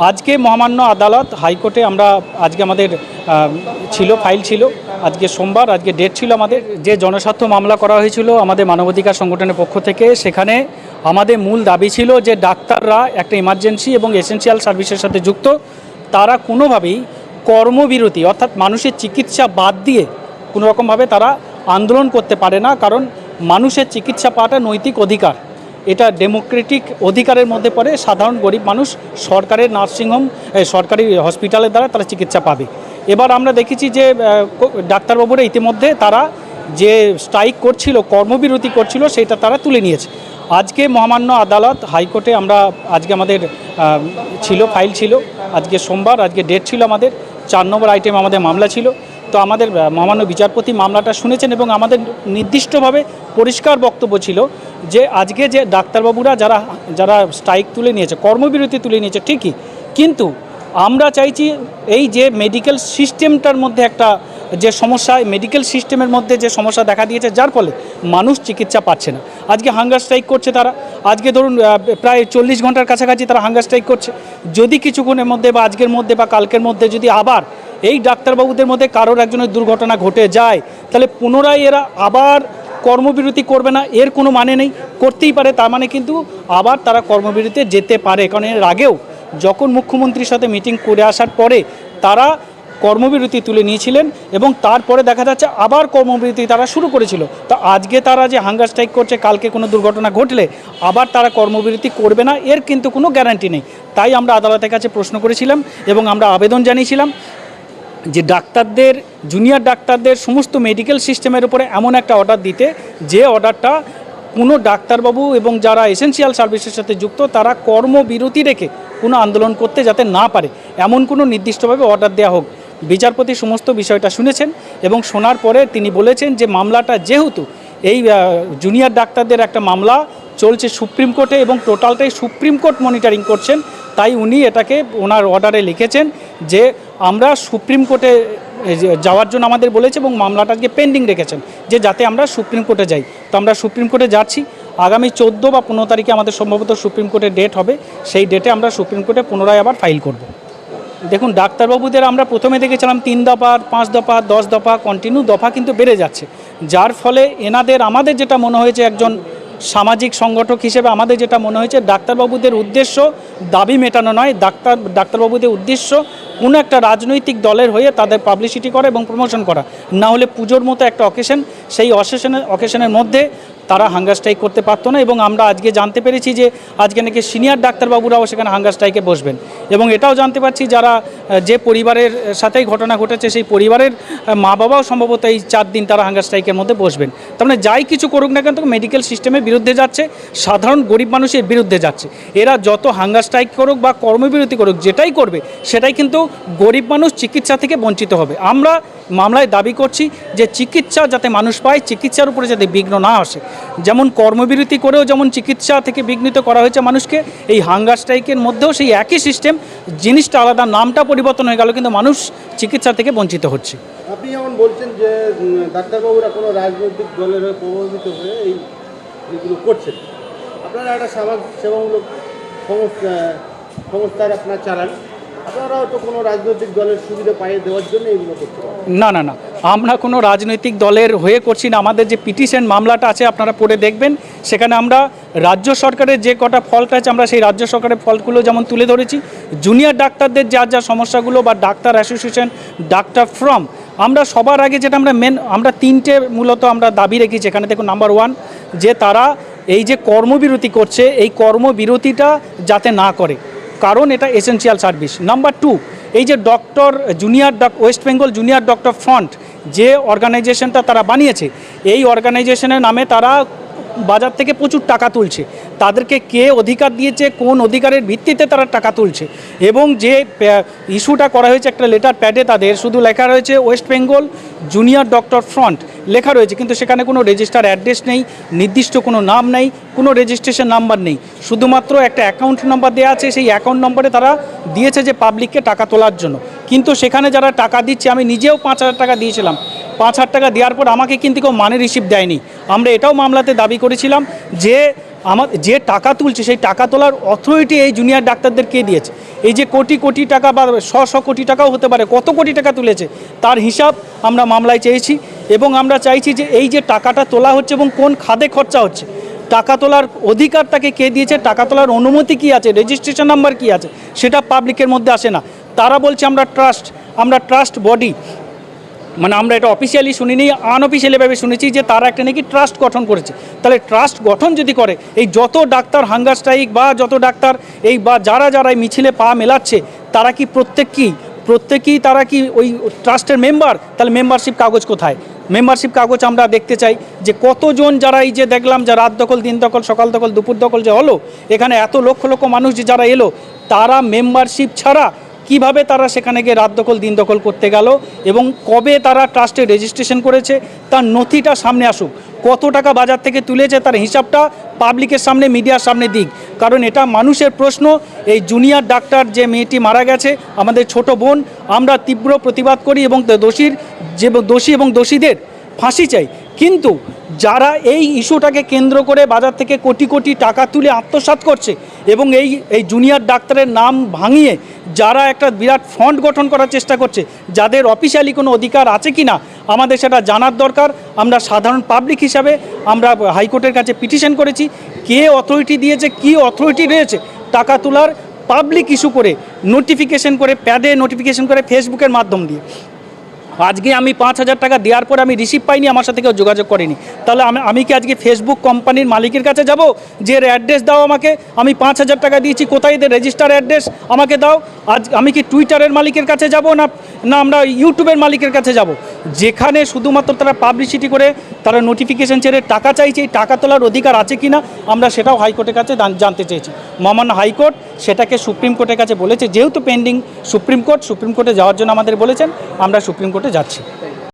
আজকে মহামান্য আদালত হাইকোর্টে আমরা আজকে আমাদের ছিল, ফাইল ছিল। আজকে সোমবার, আজকে ডেট ছিল আমাদের। যে জনস্বার্থ মামলা করা হয়েছিল আমাদের মানবাধিকার সংগঠনের পক্ষ থেকে, সেখানে আমাদের মূল দাবি ছিল যে ডাক্তাররা একটা ইমার্জেন্সি এবং এসেনশিয়াল সার্ভিসের সাথে যুক্ত। তারা কোনোভাবেই কর্মবিরতি, অর্থাৎ মানুষের চিকিৎসা বাদ দিয়ে কোনো রকমভাবে তারা আন্দোলন করতে পারে না, কারণ মানুষের চিকিৎসা পাওয়াটা নৈতিক অধিকার। এটা ডেমোক্রেটিক অধিকারের মধ্যে পড়ে, সাধারণ গরিব মানুষ সরকারের নার্সিংহোম সরকারি হসপিটালের দ্বারা তারা চিকিৎসা পাবে। এবার আমরা দেখেছি যে ডাক্তারবাবুরা ইতিমধ্যে তারা যে স্ট্রাইক করছিল, কর্মবিরতি করছিল, সেটা তারা তুলে নিয়েছে। আজকে মহামান্য আদালত, হাইকোর্টে আমরা, আজকে আমাদের ছিল, ফাইল ছিল। আজকে সোমবার, আজকে ডেট ছিল আমাদের। চার নম্বর আইটেম আমাদের মামলা ছিল। তো আমাদের মহামান্য বিচারপতি মামলাটা শুনেছেন এবং আমাদের নির্দিষ্টভাবে পরিষ্কার বক্তব্য ছিল যে আজকে যে ডাক্তারবাবুরা যারা যারা স্ট্রাইক তুলে নিয়েছে, কর্মবিরতি তুলে নিয়েছে ঠিকই, কিন্তু আমরা চাইছি এই যে মেডিকেল সিস্টেমটার মধ্যে একটা যে সমস্যা মেডিকেল সিস্টেমের মধ্যে যে সমস্যা দেখা দিয়েছে, যার ফলে মানুষ চিকিৎসা পাচ্ছে না। আজকে হাঙ্গার স্ট্রাইক করছে তারা, আজকে ধরুন প্রায় চল্লিশ ঘণ্টার কাছাকাছি তারা হাঙ্গার স্ট্রাইক করছে। যদি কিছুক্ষণের মধ্যে বা আজকের মধ্যে বা কালকের মধ্যে যদি আবার এই ডাক্তারবাবুদের মধ্যে কারোর একজনের দুর্ঘটনা ঘটে যায়, তাহলে পুনরায় এরা আবার কর্মবিরতি করবে না, এর কোনো মানে নেই। করতেই পারে, তার মানে কিন্তু আবার তারা কর্মবিরতিতে যেতে পারে। কারণ এর আগেও যখন মুখ্যমন্ত্রীর সাথে মিটিং করে আসার পরে তারা কর্মবিরতি তুলে নিয়েছিলেন এবং তারপরে দেখা যাচ্ছে আবার কর্মবিরতি তারা শুরু করেছিল। তো আজকে তারা যে হাঙ্গার স্ট্রাইক করছে, কালকে কোনো দুর্ঘটনা ঘটলে আবার তারা কর্মবিরতি করবে না, এর কিন্তু কোনো গ্যারান্টি নেই। তাই আমরা আদালতের কাছে প্রশ্ন করেছিলাম এবং আমরা আবেদন জানিয়েছিলাম। যে ডাক্তারদের জুনিয়র ডাক্তারদের সমস্ত মেডিকেল সিস্টেমের উপরে এমন একটা অর্ডার দিতে, যে অর্ডারটা কোনো ডাক্তারবাবু এবং যারা এসেনশিয়াল সার্ভিসের সাথে যুক্ত, তারা কর্মবিরতি রেখে কোনো আন্দোলন করতে যাতে না পারে, এমন কোনো নির্দিষ্টভাবে অর্ডার দেওয়া হোক। বিচারপতি সমস্ত বিষয়টা শুনেছেন এবং শোনার পরে তিনি বলেছেন যে মামলাটা যেহেতু এই জুনিয়র ডাক্তারদের একটা মামলা, চলছে সুপ্রিম কোর্টে এবং টোটালটাই সুপ্রিম কোর্ট মনিটরিং করছেন, তাই উনি এটাকে ওনার অর্ডারে লিখেছেন যে আমরা সুপ্রিম কোর্টে যাওয়ার জন্য আমাদের বলেছে এবং মামলাটাকে পেন্ডিং রেখেছেন যে যাতে আমরা সুপ্রিম কোর্টে যাই। তো আমরা সুপ্রিম কোর্টে যাচ্ছি। আগামী চোদ্দ বা পনেরো তারিখে আমাদের সম্ভবত সুপ্রিম কোর্টের ডেট হবে। সেই ডেটে আমরা সুপ্রিম কোর্টে পুনরায় আবার ফাইল করব। দেখুন, ডাক্তারবাবুদের আমরা প্রথমে দেখেছিলাম তিন দফা, পাঁচ দফা, দশ দফা কন্টিনিউ দফা কিন্তু বেড়ে যাচ্ছে। যার ফলে এনাদের, আমাদের যেটা মনে হয়েছে একজন সামাজিক সংগঠক হিসেবে আমাদের যেটা মনে হয়েছে, ডাক্তারবাবুদের উদ্দেশ্য দাবি মেটানো নয়। ডাক্তার, ডাক্তারবাবুদের উদ্দেশ্য কোনো একটা রাজনৈতিক দলের হয়ে তাদের পাবলিসিটি করা এবং প্রমোশন করা। না হলে পুজোর মতো একটা অকেশন সেই অকেশনের অকেশনের মধ্যে তারা হাঙ্গার স্ট্রাইক করতে পারতো না এবং আমরা আজকে জানতে পেরেছি যে আজকে নাকি সিনিয়র ডাক্তারবাবুরাও সেখানে হাঙ্গার স্ট্রাইকে বসবেন। এবং এটাও জানতে পারছি যারা যে পরিবারের সাথেই ঘটনা ঘটেছে সেই পরিবারের মা বাবাও সম্ভবত এই চার দিন তারা হাঙ্গার স্ট্রাইকের মধ্যে বসবেন। তার মানে যাই কিছু করুক না কেন, মেডিকেল সিস্টেমের বিরুদ্ধে যাচ্ছে, সাধারণ গরিব মানুষের বিরুদ্ধে যাচ্ছে। এরা যত হাঙ্গার স্ট্রাইক করুক বা কর্মবিরতি করুক, যেটাই করবে, সেটাই কিন্তু গরিব মানুষ চিকিৎসা থেকে বঞ্চিত হবে। আমরা মামলায় দাবি করছি যে চিকিৎসা যাতে মানুষ পায়, চিকিৎসার উপরে যাতে বিঘ্ন না আসে। যেমন কর্মবিরতি করেও যেমন চিকিৎসা থেকে বিঘ্নিত করা হয়েছে মানুষকে, এই হাঙ্গার স্ট্রাইকের মধ্যেও সেই একই সিস্টেম জিনিসটা আলাদা, নামটা পরিবর্তন হয়ে গেল, কিন্তু মানুষ চিকিৎসা থেকে বঞ্চিত হচ্ছে। আপনি যেমন বলছেন যে ডাক্তারবাবুরা কোনো রাজনৈতিক দলের হয়ে প্রভাবিত হয়ে এই এগুলো করছেন। আপনারা একটা সমাজ সেবামূলক সংস্থা, সংস্থার আপনার চালান। না না না। আমরা কোনো রাজনৈতিক দলের হয়ে করছি না। আমাদের যে পিটিশন মামলাটা আছে আপনারা পড়ে দেখবেন। সেখানে আমরা রাজ্য সরকারের যে কটা ফল্ট আছে, আমরা সেই রাজ্য সরকারের ফল্টগুলো যেমন তুলে ধরেছি। জুনিয়র ডাক্তারদের যা যা সমস্যাগুলো বা ডাক্তার অ্যাসোসিয়েশন ডাক্তার ফ্রম আমরা সবার আগে যেটা আমরা মেন আমরা তিনটে মূলত আমরা দাবি রেখেছি। এখানে দেখুন নাম্বার ওয়ান যে তারা এই যে কর্মবিরতি করছে, এই কর্মবিরতিটা যাতে না করে। কারণ এটা এসেনশিয়াল সার্ভিস নাম্বার টু এই যে doctor junior doc West Bengal junior doctor front যে অর্গানাইজেশনটা তারা বানিয়েছে, এই অর্গানাইজেশনের নামে তারা বাজার থেকে প্রচুর টাকা তুলছে। তাদেরকে কে অধিকার দিয়েছে, কোন অধিকারের ভিত্তিতে তারা টাকা তুলছে। এবং যে ইস্যুটা করা হয়েছে একটা লেটার প্যাডে তাদের, শুধু লেখা রয়েছে West Bengal junior doctor front লেখা রয়েছে, কিন্তু সেখানে কোনো রেজিস্টার অ্যাড্রেস নেই, নির্দিষ্ট কোনো নাম নেই, কোনো রেজিস্ট্রেশন নাম্বার নেই। শুধুমাত্র একটা অ্যাকাউন্ট নাম্বার দেওয়া আছে, সেই অ্যাকাউন্ট নম্বরে তারা দিয়েছে যে পাবলিককে টাকা তোলার জন্য। কিন্তু সেখানে যারা টাকা দিচ্ছে, আমি নিজেও পাঁচ হাজার টাকা দিয়েছিলাম। পাঁচ হাজার টাকা দেওয়ার পর আমাকে কিন্তু কেউ মানে রিসিভ দেয়নি। আমরা এটাও মামলাতে দাবি করেছিলাম যে আমার যে টাকা তুলছে, সেই টাকা তোলার অথরিটি এই জুনিয়র ডাক্তারদের কে দিয়েছে? এই যে কোটি কোটি টাকা বা শ শ কোটি টাকাও হতে পারে, কত কোটি টাকা তুলেছে, তার হিসাব আমরা মামলায় চেয়েছি। এবং আমরা চাইছি যে এই যে টাকাটা তোলা হচ্ছে এবং কোন খাদে খরচা হচ্ছে, টাকা তোলার অধিকার তাকে কে দিয়েছে, টাকা তোলার অনুমতি কি আছে রেজিস্ট্রেশন নাম্বার কি আছে, সেটা পাবলিকের মধ্যে আসে না। তারা বলছে আমরা ট্রাস্ট আমরা ট্রাস্ট বডি মানে আমরা এটা অফিসিয়ালি শুনিনি আনঅফিসিয়ালিভাবে শুনেছি যে তারা একটা নাকি ট্রাস্ট গঠন করেছে। তাহলে ট্রাস্ট গঠন যদি করে, এই যত ডাক্তার হাঙ্গার স্ট্রাইক বা যত ডাক্তার এই বা যারা যারা এই মিছিলে পা মেলাচ্ছে, তারা কি প্রত্যেক কি প্রত্যেকেই তারা কি ওই ট্রাস্টের মেম্বার তাহলে মেম্বারশিপ কাগজ কোথায়? মেম্বারশিপ কাগজ আমরা দেখতে চাই যে কতজন যারা এই যে দেখলাম যে রাত দখল, দিন দখল, সকাল দখল, দুপুর দখল যে হলো, এখানে এত লক্ষ লক্ষ মানুষ যে যারা এলো, তারা মেম্বারশিপ ছাড়া কীভাবে তারা সেখানে গিয়ে রাত দখল, দিন দখল করতে গেল এবং কবে তারা ট্রাস্টে রেজিস্ট্রেশন করেছে, তার নথিটা সামনে আসুক। কত টাকা বাজার থেকে তুলেছে তার হিসাবটা পাবলিকের সামনে মিডিয়ার সামনে দিক। কারণ এটা মানুষের প্রশ্ন, এই জুনিয়র ডাক্তার যে মেয়েটি মারা গেছে, আমাদের ছোট বোন, আমরা তীব্র প্রতিবাদ করি এবং দোষীর যে দোষী এবং দোষীদের ফাঁসি চাই। কিন্তু যারা এই ইস্যুটাকে কেন্দ্র করে বাজার থেকে কোটি কোটি টাকা তুলে আত্মসাৎ করছে এবং এই এই জুনিয়র ডাক্তারের নাম ভাঙিয়ে যারা একটা বিরাট ফন্ড গঠন করার চেষ্টা করছে, যাদের অফিসিয়ালি কোনো অধিকার আছে কি না, আমাদের সেটা জানার দরকার। আমরা সাধারণ পাবলিক হিসাবে আমরা হাইকোর্টের কাছে পিটিশন করেছি, কে অথরিটি দিয়েছে, কি অথরিটি রয়েছে, টাকা তোলার পাবলিক ইস্যু করে নোটিফিকেশন করে প্যাডে নোটিফিকেশন করে ফেসবুকের মাধ্যম দিয়ে। আজকে আমি পাঁচ হাজার টাকা দেওয়ার পর আমি রিসিভ পাইনি, আমার সাথে কেউ যোগাযোগ করেনি। তাহলে আমি আমি কি আজকে ফেসবুক কোম্পানির মালিকের কাছে যাব? যে এর অ্যাড্রেস দাও আমাকে, আমি পাঁচ হাজার টাকা দিয়েছি, কোথায় এদের রেজিস্টার অ্যাড্রেস আমাকে দাও। আজ, আমি কি টুইটারের মালিকের কাছে যাব না না আমরা ইউটিউবের মালিকের কাছে যাব? যেখানে শুধুমাত্র তারা পাবলিসিটি করে, তারা নোটিফিকেশন ছেড়ে টাকা চাইছে, এই টাকা তোলার অধিকার আছে কি না আমরা সেটাও হাইকোর্টের কাছে জানতে চেয়েছি। মহামান্য হাইকোর্ট সেটাকে সুপ্রিম কোর্টের কাছে বলেছে, যেহেতু পেন্ডিং সুপ্রিম কোর্ট, সুপ্রিম কোর্টে যাওয়ার জন্য আমাদের বলেছেন, আমরা সুপ্রিম কোর্টে যাচ্ছি।